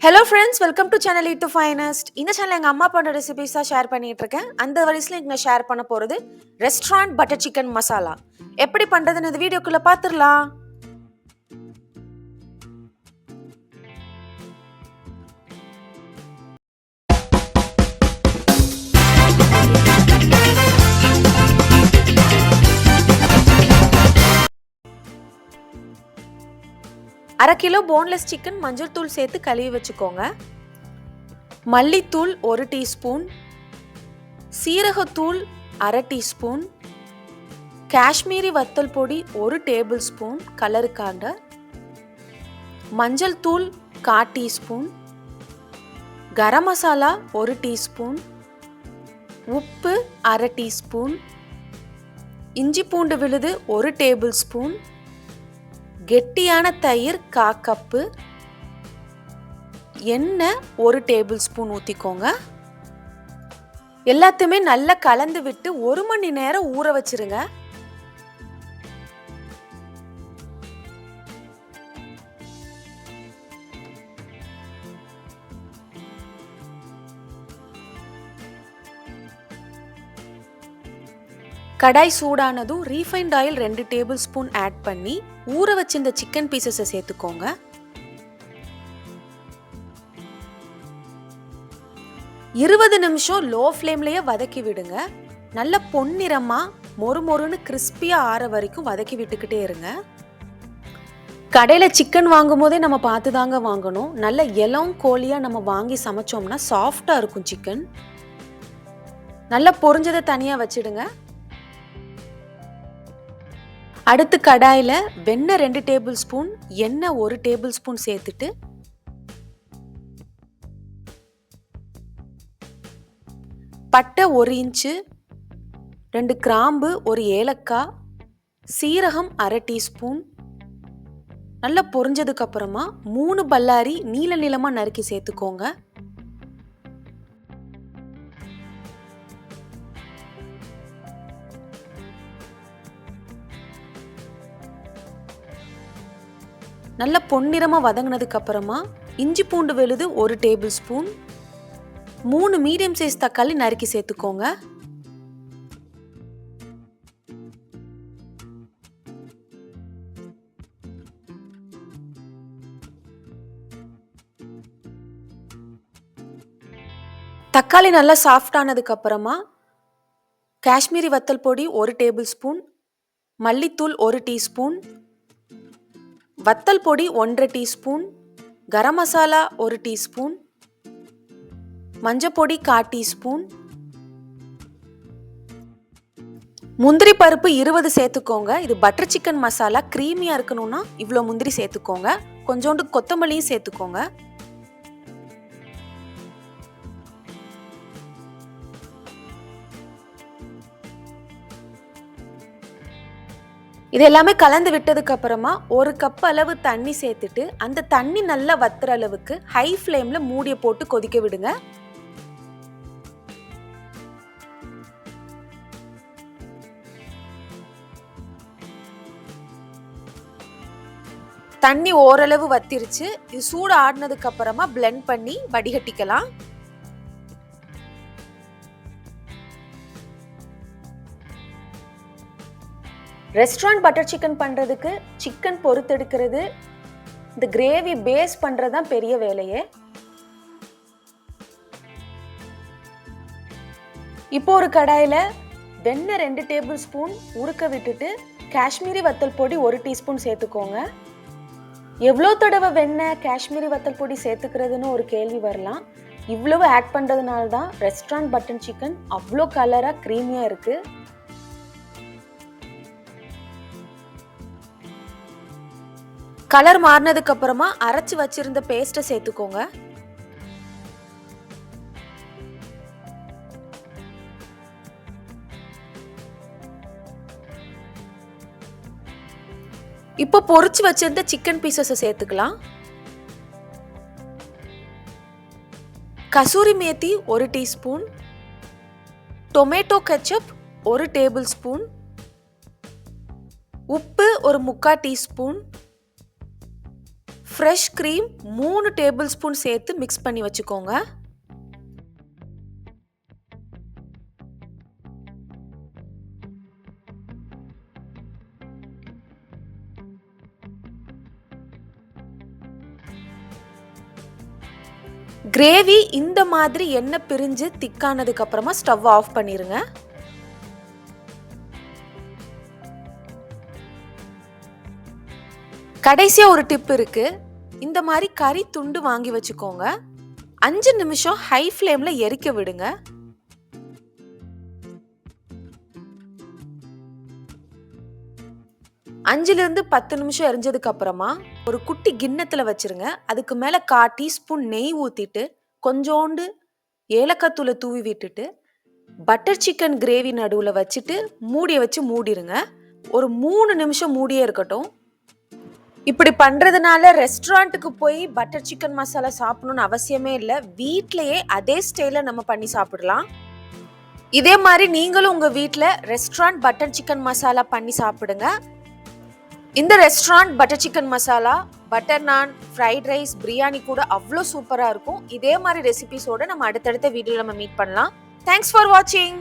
Hello friends welcome to channel to finest இந்த channel எங்கள் அம்மா பண்ண ரெசிபிஸாக தான் ஷேர் பண்ணிட்டு இருக்கேன் அந்த வரிசையில் இங்கே ஷேர் பண்ண போகிறது ரெஸ்டாரண்ட் பட்டர் சிக்கன் மசாலா எப்படி பண்ணுறதுன்னு இந்த வீடியோக்குள்ளே பார்த்துடலாம் அரை கிலோ போன்லெஸ் சிக்கன் மஞ்சள் தூள் சேர்த்து கழுவி வச்சுக்கோங்க. மல்லித்தூள் ஒரு டீஸ்பூன். சீரகத்தூள் அரை டீஸ்பூன். காஷ்மீரி வத்தல் பொடி ஒரு டேபிள் ஸ்பூன் கலருக்காக. மஞ்சள் தூள் கா டீஸ்பூன். கரம் மசாலா ஒரு டீஸ்பூன். உப்பு அரை டீஸ்பூன். இஞ்சி பூண்டு விழுது ஒரு டேபிள் ஸ்பூன். கெட்டியான தயிர் கா கப்பு. எண்ணெய் ஒரு டேபிள் ஸ்பூன் ஊற்றிக்கோங்க எல்லாத்தையுமே நல்லா கலந்து விட்டு ஒரு மணி நேரம் ஊற வச்சிருங்க. கடாய் சூடானதும் ரீஃபைண்ட் ஆயில் ரெண்டு டேபிள் ஸ்பூன் ஆட் பண்ணி ஊற வச்சிருந்த சிக்கன் பீசஸை சேர்த்துக்கோங்க. இருபது நிமிஷம் லோ ஃப்ளேம்லேயே வதக்கி விடுங்க. நல்ல பொன்னிறமாக மொறு மொறுன்னு கிறிஸ்பியாக ஆற வரைக்கும் வதக்கி விட்டுக்கிட்டே இருங்க. கடையில் சிக்கன் வாங்கும் போதே நம்ம பார்த்து தாங்க வாங்கணும். நல்ல இளம் கோழியாக நம்ம வாங்கி சமைச்சோம்னா சாஃப்டாக இருக்கும் சிக்கன் நல்லா பொரிஞ்சதை தனியாக வச்சிடுங்க. அடுத்து கடாயில் வெண்ணெய் ரெண்டு டேபிள் ஸ்பூன் எண்ணெய் ஒரு டேபிள் ஸ்பூன் சேர்த்துட்டு பட்டை ஒரு இன்ச்சு ரெண்டு கிராம்பு ஒரு ஏலக்காய் சீரகம் அரை டீஸ்பூன். நல்லா பொரிஞ்சதுக்கப்புறமா மூணு பல்லாரி நீல நீளமாக நறுக்கி சேர்த்துக்கோங்க. நல்லா பொன்னிறமாக வதங்கினதுக்கு அப்புறமா இஞ்சி பூண்டு வெளுது ஒரு டேபிள் ஸ்பூன் மூணு மீடியம் சைஸ் தக்காளி நறுக்கி சேர்த்துக்கோங்க. தக்காளி நல்லா சாஃப்டானதுக்கு அப்புறமா காஷ்மீரி வத்தல் பொடி ஒரு டேபிள் ஸ்பூன் மல்லித்தூள் ஒரு டீஸ்பூன் வத்தல் பொடி ஒன்றரை டீஸ்பூன் கரம் மசாலா ஒரு டீஸ்பூன் மஞ்சப்பொடி கா டீஸ்பூன் முந்திரி பருப்பு இருபது சேர்த்துக்கோங்க. இது பட்டர் சிக்கன் மசாலா க்ரீமியாக இருக்கணும்னா இவ்வளோ முந்திரி சேர்த்துக்கோங்க. கொஞ்சோண்டு கொத்தமல்லியும் சேர்த்துக்கோங்க. இது எல்லாமே கலந்து விட்டதுக்கு அப்புறமா ஒரு கப் அளவு தண்ணி சேர்த்துட்டு அந்த தண்ணி நல்லா வத்துற அளவுக்கு ஹை ஃப்ளேம்ல மூடிய போட்டு கொதிக்க விடுங்க. தண்ணி ஓரளவு வத்திருச்சு. இது சூடு ஆடினதுக்கு அப்புறமா பிளெண்ட் பண்ணி வடிகட்டிக்கலாம். ரெஸ்டாரண்ட் பட்டர் சிக்கன் பண்ணுறதுக்கு சிக்கன் பொறுத்தெடுக்கிறது. இந்த கிரேவி பேஸ் பண்ணுறது தான் பெரிய வேலையே. இப்போ ஒரு கடாயில் வெண்ணெய் ரெண்டு டேபிள் ஸ்பூன் உருக்க விட்டுட்டு காஷ்மீரி வத்தல் பொடி ஒரு டீஸ்பூன் சேர்த்துக்கோங்க. எவ்வளோ தடவை வெண்ணெய் காஷ்மீரி வத்தல் பொடி சேர்த்துக்கிறதுன்னு ஒரு கேள்வி வரலாம். இவ்வளவு ஆட் பண்ணுறதுனால தான் ரெஸ்டாரண்ட் பட்டன் சிக்கன் அவ்வளோ கலராக க்ரீமியாக இருக்குது கலர் மாறினதுக்கு அப்புறமா அரைச்சி வச்சிருந்த பேஸ்ட்டை சேர்த்துக்கோங்க. இப்போ பொரிச்சு வச்சிருந்த சிக்கன் பீசஸை சேர்த்துக்கலாம். கசூரி மேத்தி ஒரு டீஸ்பூன். டொமேட்டோ கெச்சப் ஒரு டேபிள் ஸ்பூன் உப்பு ஒரு முக்கால் டீஸ்பூன். ஃப்ரெஷ் க்ரீம் மூணு டேபிள் ஸ்பூன் சேர்த்து மிக்ஸ் பண்ணி வச்சுக்கோங்க. கிரேவி இந்த மாதிரி எண்ணெய் பிரிஞ்சு திக்கானதுக்கு அப்புறமா ஸ்டவ் ஆஃப் பண்ணிருங்க. கடைசியாக ஒரு டிப் இருக்குது இந்த மாதிரி கறி துண்டு வாங்கி வச்சுக்கோங்க. அஞ்சு நிமிஷம் ஹை ஃப்ளேம்ல எரிக்க விடுங்க. அஞ்சுலேருந்து பத்து நிமிஷம் எரிஞ்சதுக்கு அப்புறமா ஒரு குட்டி கிண்ணத்தில் வச்சிருங்க. அதுக்கு மேலே கா டீஸ்பூன் நெய் ஊற்றிட்டு கொஞ்சோண்டு ஏலக்காத்தூளை தூவி விட்டுட்டு பட்டர் சிக்கன் கிரேவி நடுவில் வச்சுட்டு மூடியை வச்சு மூடிருங்க. ஒரு மூணு நிமிஷம் மூடியே இருக்கட்டும். இப்படி பண்ணுறதுனால ரெஸ்டாரண்ட்டுக்கு போய் பட்டர் சிக்கன் மசாலா சாப்பிடணும்னு அவசியமே இல்லை. வீட்லேயே அதே ஸ்டைலில் நம்ம பண்ணி சாப்பிடலாம். இதே மாதிரி நீங்களும் உங்கள் வீட்டில் ரெஸ்டாரண்ட் பட்டர் சிக்கன் மசாலா பண்ணி சாப்பிடுங்க. இந்த restaurant butter chicken masala butter naan fried rice biryani கூட அவ்வளோ சூப்பராக இருக்கும். இதே மாதிரி ரெசிபிஸோடு நம்ம அடுத்தடுத்த வீடியோ நம்ம மீட் பண்ணலாம். தேங்க்ஸ் ஃபார் வாட்சிங்